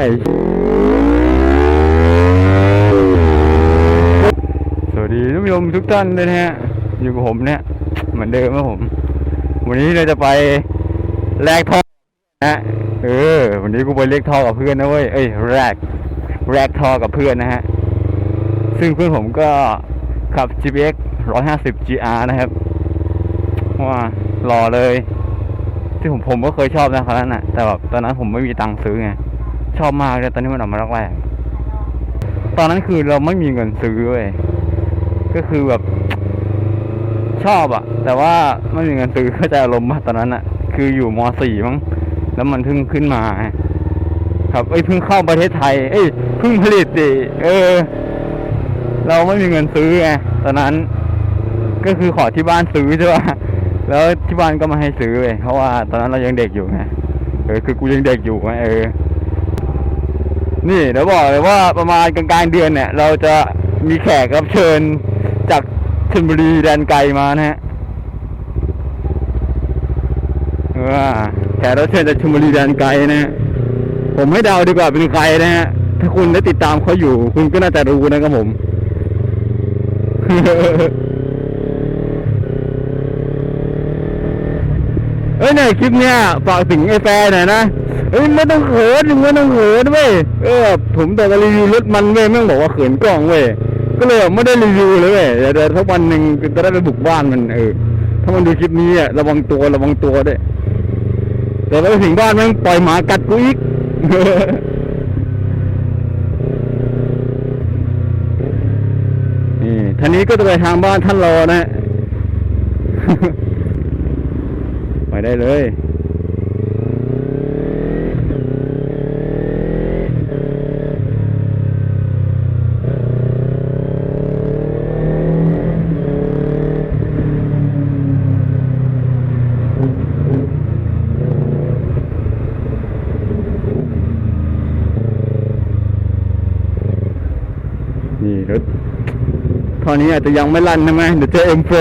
ไอ้สวัสดีท่านผู้ชมทุกท่านเลยนะฮะ อยู่กับผมเนี่ย เหมือนเดิมครับผม วันนี้เราจะไปแลกท่อนะเออ วันนี้กูไปเรียกท่อกับเพื่อนนะเว้ย เอ้ยแลกแลกท่อกับเพื่อนนะฮะ ซึ่งเพื่อนผมก็ขับ GPX 150 GR นะครับ ว่ารอเลย ที่ผมผมก็เคยชอบนะคันนั้นนะแต่แบบตอนนั้นผมไม่มีตังค์ซื้อไง ชอบมากเลยตอนนี้มันออกมาแรกๆตอนนั้นคือเราไม่มีเงินซื้อเว้ยก็คือแบบชอบอะแต่ว่าไม่มีเงินซื้อเข้าใจอารมณ์มากตอนนั้นอะคืออยู่มสี่มั้งแล้วมันเพิ่งขึ้นมา ครับเอ้ยเพิ่งเข้าประเทศไทย เอ้ยเพิ่งผลิตดิเออ เราไม่มีเงินซื้อไงตอนนั้น ก็คือขอที่บ้านซื้อใช่ป่ะแล้วที่บ้านก็ไมาให้ซื้อเลยเพราะว่าตอนนั้นเรายังเด็กอยู่ไงเออคือกูยังเด็กอยู่ไงเออ นี่เดี๋ยวบอกเลยว่าประมาณกลางๆเดือนเนี่ย เราจะมีแขกรับเชิญจากชลบุรีแดนไกลมานะฮะเออแขกรับเชิญจากชลบุรีแดนไกลนะฮะผมให้เดาดีกว่าเป็นใครนะฮะถ้าคุณได้ติดตามเขาอยู่ คุณก็น่าจะรู้นะครับผมเอ้ยเนี่ยคลิปเนี้ยฝากถึงไอ้แฟนหน่อยนะ เอ้ยไม่ต้องเขินไม่ต้องเขินเว้ยเออผมแต่มารีวิวรถมันเว้ยแม่งบอกว่าเขินกล้องเว้ยก็เลยไม่ได้รีวิวเลยเว้ยเดี๋ยวเดี๋ยวสักวันหนึ่งจะได้ไปบุกบ้านมันเออถ้ามันดูคลิปนี้อะระวังตัวระวังตัวด้วยแต่ไปถึงบ้านแม่งปล่อยหมากัดกูอีกนี่ท่านนี้ก็จะไปทางบ้านท่านรอนะไปได้เลย นี่รถ ตอนนี้อาจจะยังไม่ลั่นใช่ไหมเดี๋ยวเจอ M4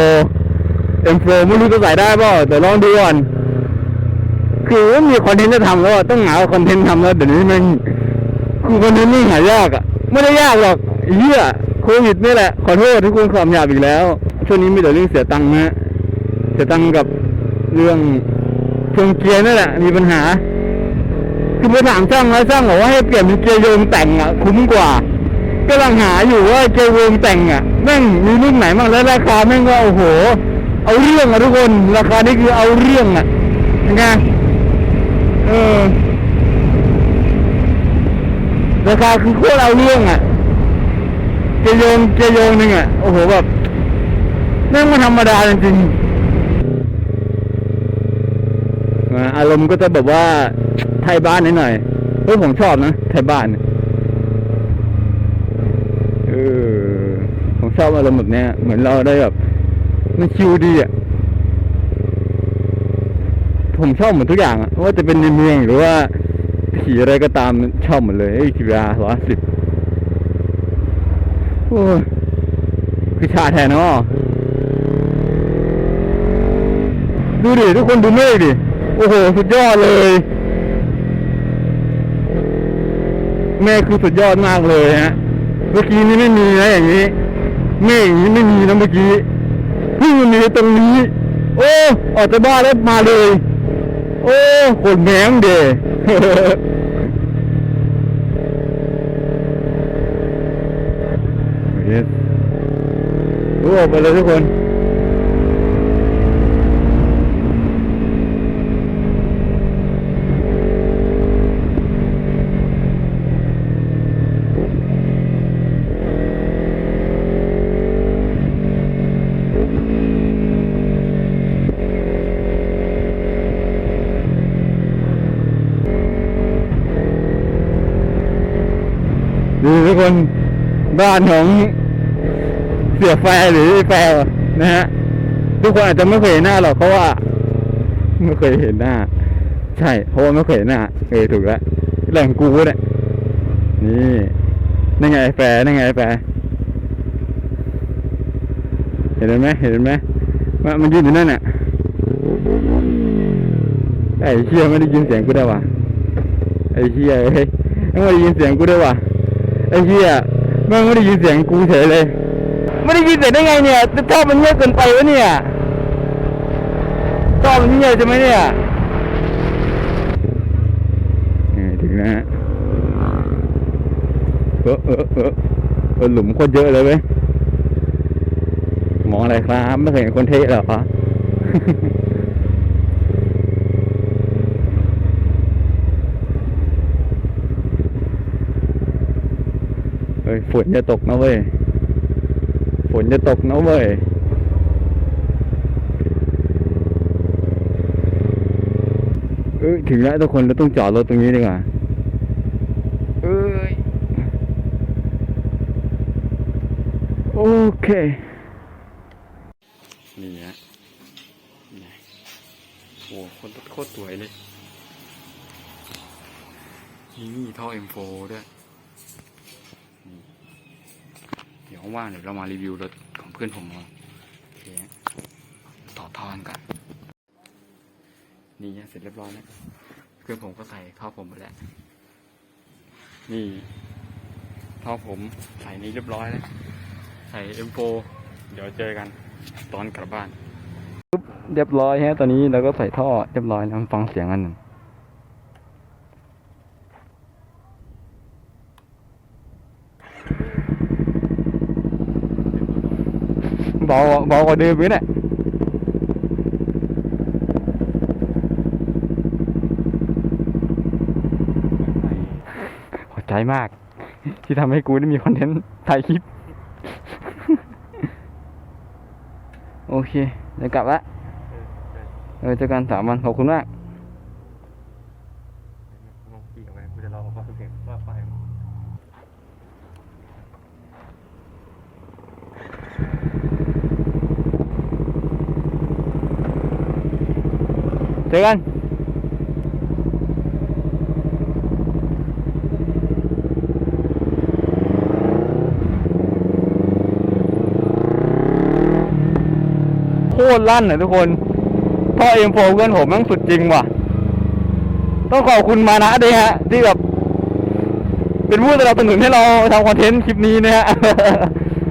M4 ไม่รู้จะใส่ได้เปล่าแต่ลองดูก่อนคือว่ามีคอนเทนต์จะทำแล้วต้องหาคอนเทนต์ทำแล้วเดี๋ยวนี้มันคือคอนเทนต์นี่หายากอะไม่ได้ยากหรอกเหี้ยโควิดนี่แหละขอโทษทุกคนความหยาบอีกแล้วช่วงนี้มีแต่เรื่องเสียตังค์นะเสียตังค์กับเรื่องเครื่องเกียร์นั่นแหละ มีปัญหา คือไปถามช่างแล้วช่างบอกว่าให้เปลี่ยนเป็นเกียร์โยงแต่งอะคุ้มกว่า ก็ลังหาอยู่ว่าเกียร์โยงแต่งอะแม่งมีรุ่นไหนบ้างแล้วราคาแม่งก็โอ้โห เอาเรื่องอะทุกคน ราคานี่คือเอาเรื่องอะยังไงเออราคาคือโคตรเอาเรื่องอะเกียร์โยงเกียร์โยงหนึ่งอะโอ้โหแบบแม่งไม่ธรรมดาจริงๆอ่าอารมณ์ก็จะแบบว่าไทยบ้านนิดหน่อยเฮ้ยผมชอบนะไทยบ้านเนี่ยเออผม ชอบอารมณ์แบบนี้เหมือนเราได้แบบมันชิลดีอะผมชอบหมดทุกอย่างอะว่าจะเป็นในเมืองหรือว่าขี่อะไรก็ตามชอบหมดเลยไอ้ทีวีอาร้อยสิบโอ้คือชาแทนเนาะดูดิ ทุกคนดูเมฆดิ โอ้โห สุดยอดเลยเมฆคือสุดยอดมากเลยฮะ เมื่อกี้นี้ไม่มีนะอย่างนี้ เมฆอย่างนี้ไม่มีนะเมื่อกี้เพิ่งมีตรงนี้ โอ้ออกจากบ้านแล้วมาเลย โอ้โคตรแหงเด้โอ้ไปเลยทุกคน ดู ทุกคนบ้านของเสียแฟหรือแฟนะฮะทุกคนอาจจะไม่เคยเห็นหน้าหรอกเพราะว่าไม่เคยเห็นหน้า ใช่เพราะว่าไม่เคยเห็นหน้าเออถูกแล้วแหล่งกูเนี่ยนี่นั่นไงแฟนั่นไงแฟเห็นไหมเห็นไหมมันมันยืนอยู่นั่นน่ะไอ้เชี่ยไม่ได้ยินเสียงกูได้วะไอ้เชี่ยเฮ้ยไม่ได้ยินเสียงกูได้วยว่ะ ไอ้เหี้ยแม่งไม่ได้ยินเสียงกูเฉยเลย ไม่ได้ยินเสียงได้ไงเนี่ยท่อมันเงียบเกินไปวะเนี่ยท่อมันเงียบใช่ไหมเนี่ยถึงนะฮะเออเออเออเออหลุมโคตรเยอะเลยเว้ยมองอะไรครับ ไม่เคยเห็นคนเทเหรอ เฮ้ยฝนจะตกนะเว้ย ฝนจะตกนะเว้ยเอ้ยถึงแล้วทุกคนเราต้องจอดรถตรงนี้ดีกว่าเอ้ยโอเค นี่ฮะนี่โอ้คนโคตรสวยเลย นี่ท่อ M4 ด้วย ดี๋ยวว่างๆเดี๋ยวเรามารีวิวรถของเพื่อนผมเอาเคต่อท่อนกันนี่เสร็จเรียบร้อยแล้วเพื่อนผมก็ใส่ท่อผมหมดแล้ว นี่ท่อผมใส่นี้เรียบร้อยแล้วใส่ M4 เดี๋ยวเจอกันตอนกลับบ้านเรียบร้อยฮะตอนนี้เราก็ใส่ท่อเรียบร้อยแล้วฟังเสียงอันหนึ่ง เบาเบากว่าเดิมไปเนี่ยขอบใจมาก ที่ทำให้กูได้มีคอนเทนต์ถ่ายคลิป โอเค เดี๋ยวกลับละเออเจอกันสามวันขอบคุณมาก ลองขี่ออกไปกูจะรอฟังเสียงว่าไฟ เจอกันโคตรลั่นอะทุกคนพ่อเอ็มโฟเพื่อนผมแม่งสุดจริงว่ะ ต้องขอบคุณมานะด้วยฮะ ที่แบบ เป็นผู้สนับสนุนให้เราทำคอนเทนต์คลิปนี้นะฮะ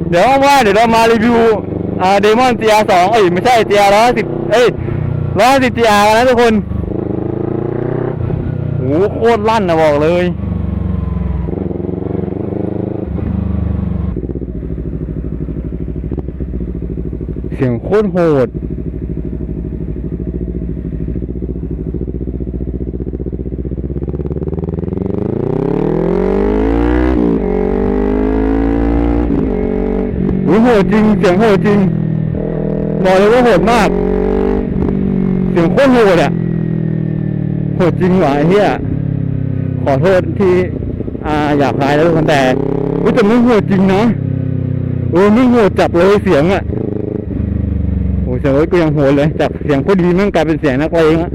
เดี๋ยวว่างๆเดี๋ยวเรามารีวิวเดมอน GR สองเอ้ย ไม่ใช่ GR ร้อยสิบเอ้ย ร้อยสิบ GR กันนะทุกคนโหโคตรลั่นนะบอกเลย เสียงโคตรโหดโหดจริง เสียงโหดจริงบอกเลยว่าโหดมาก สียงโคตรโหดอะโหดจริงหวะไอ้เฮียขอโทษที่อ่าอยากพายแล้วทุกคนแต่ว่าแต่ไม่โหดจริงนะเออไม่โหดจับเลยเสียงอะโอ้เสียงเอ้ยก็ยังโหดเลยจากเสียงพอดีมันกลายเป็นเสียงนักเลงอะ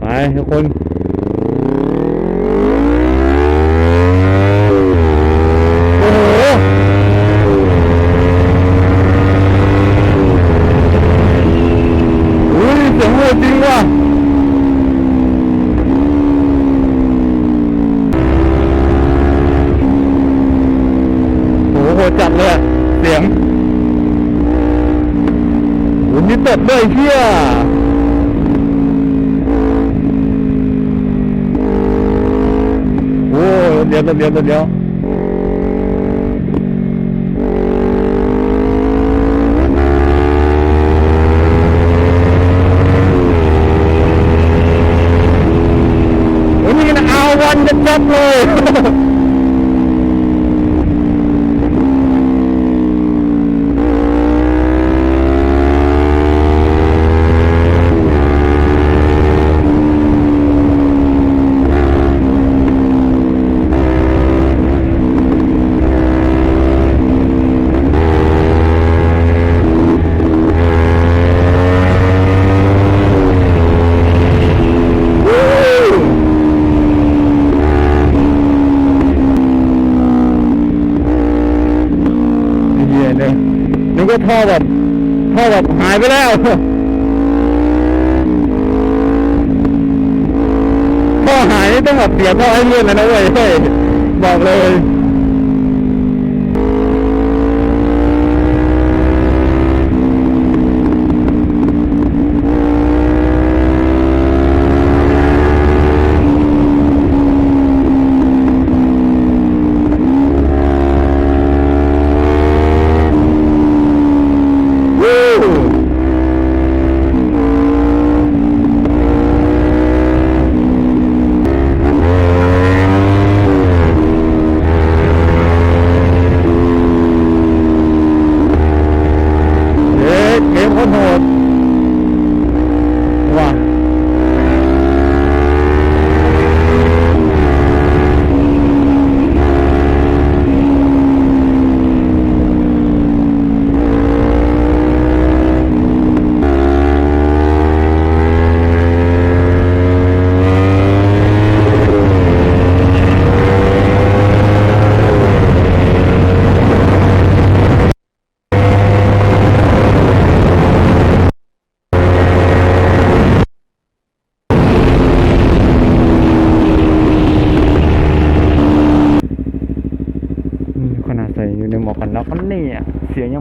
ไปทุกคน โอ้โห อุ้ยเสียงโหดจริงว่ะ โอ้โหโหดจัดเลยอะเสียงโอ้โหนี่เติบเลยเชี่ยโอ้เดี๋ยวเดี๋ยวเดี๋ยวเดี๋ยวโอ้ยนี่มันเอาวันจะจับเลย บหายไปแล้วข้อหายต้องแบบเสียพ่อให้เลื่อนเลยนะเว้ยบอกเลย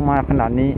มาขนาดนี้